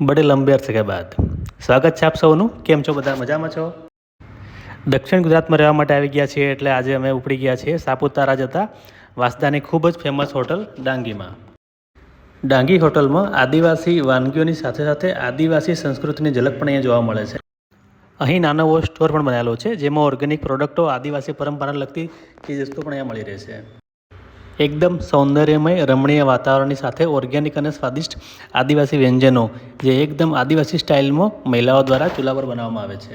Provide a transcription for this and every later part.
બડે લંબે અરસે કે બાદ. સ્વાગત છે આપ સૌનું. કેમ છો બધા? મજામાં છો? દક્ષિણ ગુજરાતમાં રહેવા માટે આવી ગયા છીએ એટલે આજે અમે ઉપડી ગયા છીએ સાપુતારા જતા વાંસદાની ખૂબ જ ફેમસ હોટલ ડાંગીમાં. ડાંગી હોટલમાં આદિવાસી વાનગીઓની સાથે સાથે આદિવાસી સંસ્કૃતિની ઝલક પણ અહીંયા જોવા મળે છે. અહીં નાનો એવો સ્ટોર પણ બનાવેલો છે, જેમાં ઓર્ગેનિક પ્રોડક્ટો આદિવાસી પરંપરાને લગતી ચીજ વસ્તુ પણ અહીંયા મળી રહેશે એકદમ સૌંદર્યમય રમણીય વાતાવરણની સાથે ઓર્ગેનિક અને સ્વાદિષ્ટ આદિવાસી વ્યંજનો, જે એકદમ આદિવાસી સ્ટાઇલમાં મહિલાઓ દ્વારા ચૂલા પર બનાવવામાં આવે છે.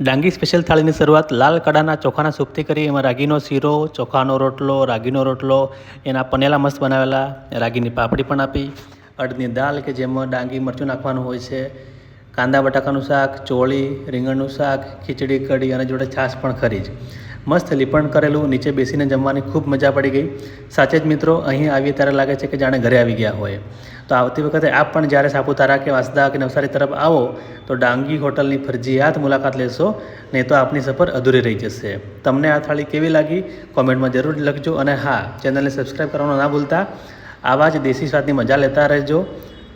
ડાંગી સ્પેશિયલ થાળીની શરૂઆત લાલ કડાના ચોખાના સૂપથી કરી. એમાં રાગીનો શીરો, ચોખાનો રોટલો, રાગીનો રોટલો, એના પનેલા મસ્ત બનાવેલા, રાગીની પાપડી પણ આપી. અડદની દાળ કે જેમાં ડાંગી મરચું નાખવાનું હોય છે. કાંદા, બટાકાનું શાક, ચોળી, રીંગણનું શાક, ખીચડી, કઢી અને જોડે છાશ પણ ખરી જ. મસ્ત લીપણ કરેલું, નીચે બેસીને જમવાની ખૂબ મજા પડી ગઈ. સાચે જ મિત્રો, અહીં આવીએ ત્યારે લાગે છે કે જાણે ઘરે આવી ગયા હોય. તો આવતી વખતે આપ પણ જ્યારે સાપુતારા કે વાંસદા કે નવસારી તરફ આવો, તો ડાંગી હોટલની ફરજિયાત મુલાકાત લેશો, નહીં તો આપની સફર અધૂરી રહી જશે. તમને આ થાળી કેવી લાગી? કોમેન્ટમાં જરૂર લખજો અને હા, ચેનલને સબસ્ક્રાઈબ કરવાનું ના ભૂલતા. આવા જ દેશી સ્વાદની મજા લેતા રહેજો.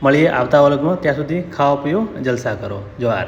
મળીએ આવતા વર્ગમાં. ત્યાં સુધી ખાઓ પીઓ જલસા કરો. જોહાર